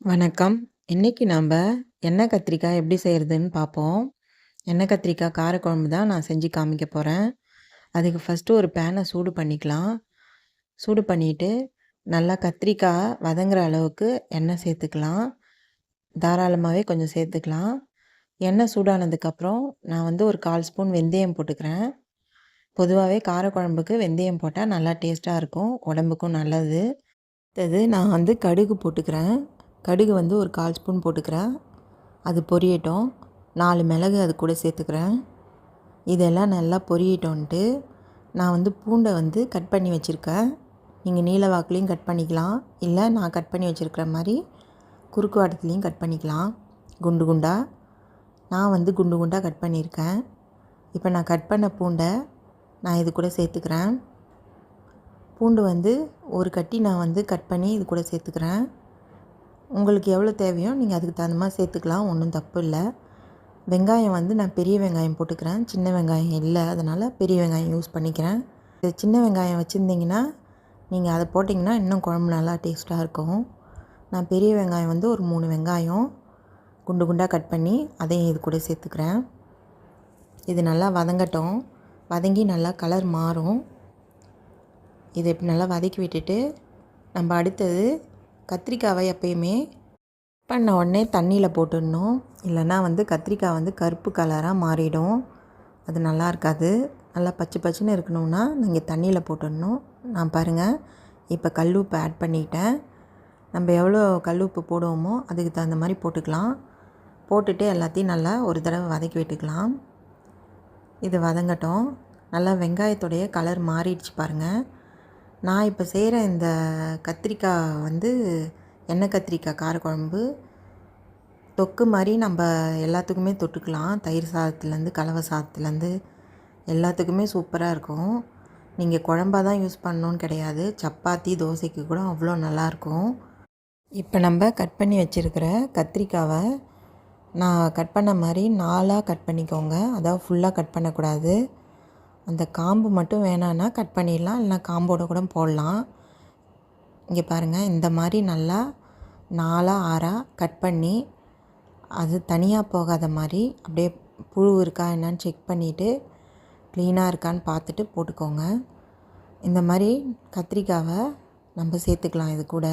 வணக்கம். இன்றைக்கி நம்ப எண்ணெய் கத்திரிக்காய் எப்படி செய்கிறதுன்னு பார்ப்போம். எண்ணெய் கத்திரிக்காய் காரக்குழம்பு தான் நான் செஞ்சு காமிக்க போகிறேன் அதுக்கு ஃபஸ்ட்டு ஒரு பேனை சூடு பண்ணிக்கலாம். சூடு பண்ணிட்டு, நல்லா கத்திரிக்காய் வதங்குற அளவுக்கு எண்ணெய் சேர்த்துக்கலாம். தாராளமாகவே கொஞ்சம் சேர்த்துக்கலாம். எண்ணெய் சூடானதுக்கப்புறம், நான் வந்து ஒரு 1/4 ஸ்பூன் வெந்தயம் போட்டுக்கிறேன். பொதுவாகவே காரக்குழம்புக்கு வெந்தயம் போட்டால் நல்லா டேஸ்ட்டாக இருக்கும். உடம்புக்கும் நல்லது. அடுத்தது நான் வந்து கடுகு போட்டுக்கிறேன். கடுகு வந்து ஒரு 1/4 ஸ்பூன் போட்டுக்கிறேன். அது பொரியட்டும். நாலு மிளகு அது கூட சேர்த்துக்கிறேன். இதெல்லாம் நல்லா பொரியட்டோன்ட்டு நான் வந்து பூண்டை வந்து கட் பண்ணி வச்சுருக்கேன். நீங்கள் நீலவாக்குலேயும் கட் பண்ணிக்கலாம். இல்லை நான் கட் பண்ணி வச்சிருக்கிற மாதிரி குறுக்கு வாட்டத்துலேயும் கட் பண்ணிக்கலாம். குண்டு குண்டா. நான் வந்து குண்டு குண்டாக கட் பண்ணியிருக்கேன். இப்போ நான் கட் பண்ண பூண்டை நான் இது கூட சேர்த்துக்கிறேன். பூண்டு வந்து ஒரு கட்டி நான் வந்து கட் பண்ணி இது கூட சேர்த்துக்கிறேன். உங்களுக்கு எவ்வளோ தேவையோ நீங்கள் அதுக்கு தகுந்த மாதிரி சேர்த்துக்கலாம். ஒன்றும் தப்பு இல்லை வெங்காயம் வந்து நான் பெரிய வெங்காயம் போட்டுக்கிறேன். சின்ன வெங்காயம் இல்லை அதனால் பெரிய வெங்காயம் யூஸ் பண்ணிக்கிறேன். இது சின்ன வெங்காயம் வச்சுருந்தீங்கன்னா, நீங்கள் அதை போட்டிங்கன்னா இன்னும் குழம்பு நல்லா டேஸ்ட்டாக இருக்கும். நான் பெரிய வெங்காயம் வந்து ஒரு மூணு வெங்காயம் குண்டு குண்டாக கட் பண்ணி அதையும் இது கூட சேர்த்துக்கிறேன். இது நல்லா வதங்கட்டும். வதங்கி நல்லா கலர் மாறும். இதை இப்படி நல்லா வதக்கி விட்டுட்டு, நம்ம அடுத்தது கத்திரிக்காவை எப்பயுமே பண்ண உடனே தண்ணியில் போட்டுடணும். இல்லைன்னா வந்து கத்திரிக்காய் வந்து கருப்பு கலராக மாறிடும். அது நல்லா இருக்காது. நல்லா பச்சை பச்சைன்னு இருக்கணும்னா, நீங்கள் தண்ணியில் போட்டுடணும். நான் பாருங்கள் இப்போ கல் உப்பு ஆட் பண்ணிட்டேன். நம்ம எவ்வளோ கல் உப்பு போடுவோமோ, அதுக்கு தகுந்த மாதிரி போட்டுக்கலாம். போட்டுட்டு எல்லாத்தையும் நல்லா ஒரு தடவை வதக்கி விட்டுக்கலாம். இது வதங்கட்டும். நல்லா வெங்காயத்தோடைய கலர் மாறிடுச்சு பாருங்கள் நான் இப்போ செய்கிற இந்த கத்திரிக்காய் வந்து எண்ணெய் கத்திரிக்காய் காரக்குழம்பு, தொக்கு மாதிரி நம்ம எல்லாத்துக்குமே தொட்டுக்கலாம். தயிர் சாதத்துலேருந்து, கலவை சாதத்துலேருந்து எல்லாத்துக்குமே சூப்பராக இருக்கும். நீங்கள் குழம்பா தான் யூஸ் பண்ணணும்னு கிடையாது. சப்பாத்தி, தோசைக்கு கூட அவ்வளோ நல்லாயிருக்கும். இப்போ நம்ம கட் பண்ணி வச்சிருக்கிற கத்திரிக்காவை நான் கட் பண்ண மாதிரி நாலாக கட் பண்ணிக்கோங்க. அதாவது ஃபுல்லாக கட் பண்ணக்கூடாது. அந்த காம்பு மட்டும் வேணான்னா கட் பண்ணிடலாம். இல்லைனா காம்போட கூட போடலாம். இங்கே பாருங்க, இந்த மாதிரி நல்லா 4ஆ, 6ஆ கட் பண்ணி, அது தனியாக போகாத மாதிரி அப்படியே புழு இருக்கா என்னான்னு செக் பண்ணிவிட்டு க்ளீனாக இருக்கான்னு பார்த்துட்டு போட்டுக்கோங்க. இந்த மாதிரி கத்திரிக்காவை நம்ம சேர்த்துக்கலாம் இது கூட.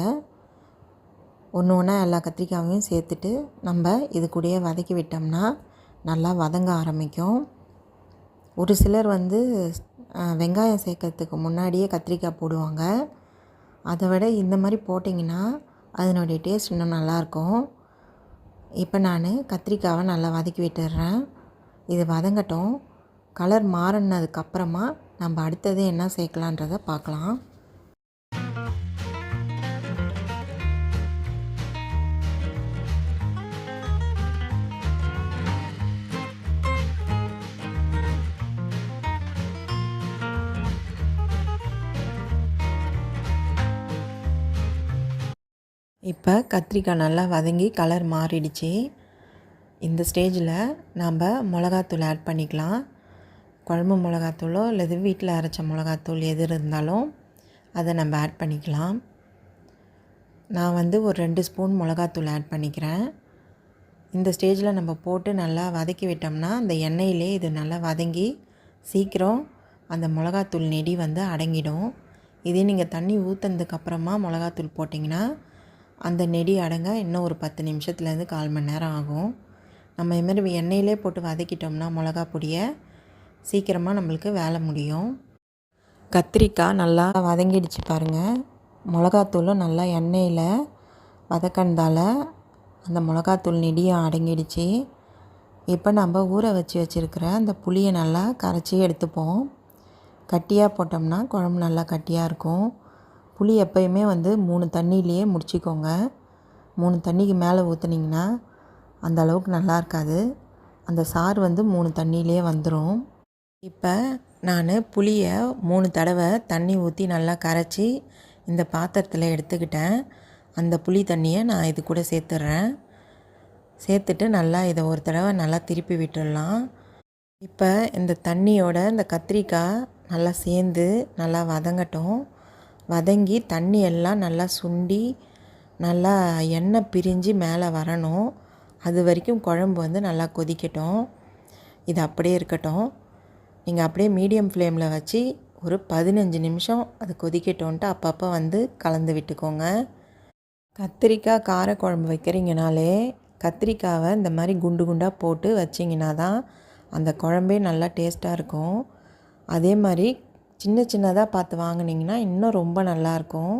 ஒன்று ஒன்றா எல்லா கத்திரிக்காவையும் சேர்த்துட்டு, நம்ம இது கூடயே வதக்கி விட்டோம்னா, நல்லா வதங்க ஆரம்பிக்கும். ஒரு சிலர் வந்து வெங்காயம் சேர்க்கறதுக்கு முன்னாடியே கத்திரிக்காய் போடுவாங்க. அதை விட இந்த மாதிரி போட்டிங்கன்னா, அதனுடைய டேஸ்ட் இன்னும் நல்லாயிருக்கும். இப்போ நான் கத்திரிக்காவை நல்லா வதக்கி விட்டுடுறேன் இது வதங்கட்டும். கலர் மாறினதுக்கப்புறமா நம்ம அடுத்தது என்ன சேர்க்கலான்றத பார்க்கலாம். இப்போ கத்திரிக்காய் நல்லா வதங்கி கலர் மாறிடுச்சு. இந்த ஸ்டேஜில் நாம் மிளகாத்தூள் ஆட் பண்ணிக்கலாம். குழம்பு மிளகாத்தூளோ அல்லது வீட்டில் அரைச்ச மிளகாத்தூள் எது இருந்தாலும், அதை நம்ம ஆட் பண்ணிக்கலாம். நான் வந்து ஒரு ரெண்டு ஸ்பூன் மிளகாத்தூள் ஆட் பண்ணிக்கிறேன். இந்த ஸ்டேஜில் நம்ம போட்டு நல்லா வதக்கி விட்டோம்னா, அந்த எண்ணெயிலே இது நல்லா வதங்கி, சீக்கிரம் அந்த மிளகாத்தூள் நெடி வந்து அடங்கிடும். இதே நீங்கள் தண்ணி ஊற்றுனதுக்கப்புறமா மிளகாத்தூள் போட்டிங்கன்னா, அந்த நெடி அடங்க இன்னும் ஒரு 10 நிமிஷத்துலேருந்து 1/4 மணி நேரம் ஆகும். நம்ம இதுமாரி எண்ணெயிலே போட்டு வதக்கிட்டோம்னா மிளகா பொடியை சீக்கிரமாக நம்மளுக்கு வேலை முடியும். கத்திரிக்காய் நல்லா வதங்கிடுச்சு பாருங்கள் மிளகாத்தூளும் நல்லா எண்ணெயில் வதக்கினதால் அந்த மிளகாத்தூள் நெடியும் அடங்கிடுச்சு. இப்போ நம்ப ஊற வச்சு வச்சிருக்கிற அந்த புளியை நல்லா கரைச்சி எடுத்துப்போம். கட்டியாக போட்டோம்னா குழம்பு நல்லா கட்டியாக இருக்கும். புளி எப்பயுமே வந்து மூணு தண்ணியிலேயே முடிச்சிக்கோங்க மூணு தண்ணிக்கு மேலே ஊற்றுனீங்கன்னா அந்த அளவுக்கு நல்லா இருக்காது. அந்த சாறு வந்து மூணு தண்ணியிலேயே வந்துடும் இப்போ நான் புளியை மூணு தடவை தண்ணி ஊற்றி நல்லா கரைச்சி, இந்த பாத்திரத்தில் எடுத்துக்கிட்டேன். அந்த புளி தண்ணியை நான் இது கூட சேர்த்துட்றேன் சேர்த்துட்டு நல்லா இதை ஒரு தடவை நல்லா திருப்பி விட்டுடலாம். இப்போ இந்த தண்ணியோட இந்த கத்திரிக்காய் நல்லா சேர்ந்து நல்லா வதங்கட்டும். வதங்கி தண்ணி எல்லாம் நல்லா சுண்டி, நல்லா எண்ணெய் பிரிஞ்சு மேலே வரணும். அது வரைக்கும் குழம்பு வந்து நல்லா கொதிக்கட்டும். இது அப்படியே இருக்கட்டும். நீங்கள் அப்படியே மீடியம் ஃப்ளேமில் வச்சு ஒரு பதினஞ்சு நிமிஷம் அது கொதிக்கட்டோன்ட்டு அப்பப்போ வந்து கலந்து விட்டுக்கோங்க. கத்திரிக்காய் காரக்குழம்பு வைக்கிறீங்கனாலே கத்திரிக்காவை இந்த மாதிரி குண்டு குண்டாக போட்டு வச்சிங்கன்னா தான் அந்த குழம்பே நல்லா டேஸ்ட்டாக இருக்கும். அதே மாதிரி சின்ன சின்னதாக பார்த்து வாங்கினீங்கன்னா இன்னும் ரொம்ப நல்லாயிருக்கும்.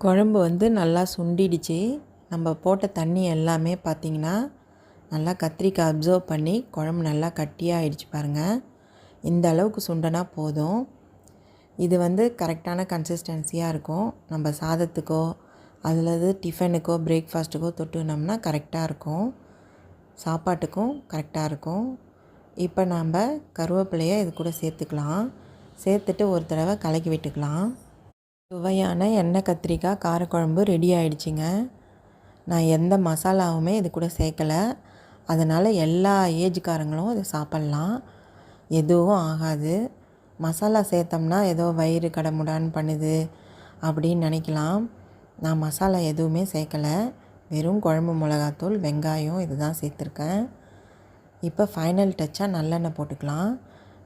குழம்பு வந்து நல்லா சுண்டிடுச்சு. நம்ம போட்ட தண்ணி எல்லாமே பார்த்திங்கன்னா நல்லா கத்திரிக்காய் அப்சர்வ் பண்ணி குழம்பு நல்லா கட்டியாகிடுச்சு பாருங்கள் இந்த அளவுக்கு சுண்டனா போதும். இது வந்து கரெக்டான கன்சிஸ்டன்சியாக இருக்கும். நம்ம சாதத்துக்கோ அதில் டிஃபனுக்கோ பிரேக்ஃபாஸ்ட்டுக்கோ தொட்டுனோம்னா கரெக்டாக இருக்கும். சாப்பாட்டுக்கும் கரெக்டாக இருக்கும். இப்போ நாம் கருவேப்பிலையை இது கூட சேர்த்துக்கலாம். சேர்த்துட்டு ஒரு தடவை கலக்கி விட்டுக்கலாம். சுவையான எண்ணெய் கத்திரிக்காய் காரக்குழம்பு ரெடி ஆயிடுச்சுங்க. நான் எந்த மசாலாவுமே இது கூட சேர்க்கலை. அதனால் எல்லா ஏஜ்காரங்களும் இதை சாப்பிட்லாம். எதுவும் ஆகாது. மசாலா சேர்த்தோம்னா ஏதோ வயிறு கடமுடான்னு பண்ணுது அப்படின்னு நினைக்கலாம். நான் மசாலா எதுவுமே சேர்க்கலை. வெறும் குழம்பு மிளகாத்தூள் வெங்காயம் இது தான் சேர்த்துருக்கேன். இப்போ ஃபைனல் டச்சாக நல்லெண்ணெய் போட்டுக்கலாம்.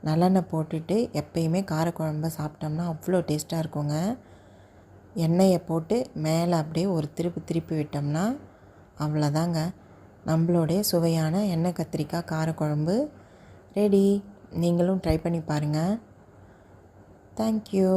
நல்லெண்ணெய் போட்டுட்டு எப்பயுமே காரக்குழம்ப சாப்பிட்டோம்னா அவ்வளோ டேஸ்ட்டாக இருக்குங்க. எண்ணெயை போட்டு மேலே அப்படியே ஒரு திருப்பி திருப்பி விட்டோம்னா அவ்வளோதாங்க. நம்மளோடைய சுவையான எண்ணெய் கத்திரிக்காய் காரக்குழம்பு ரெடி நீங்களும் ட்ரை பண்ணி பாருங்கள் தேங்க்யூ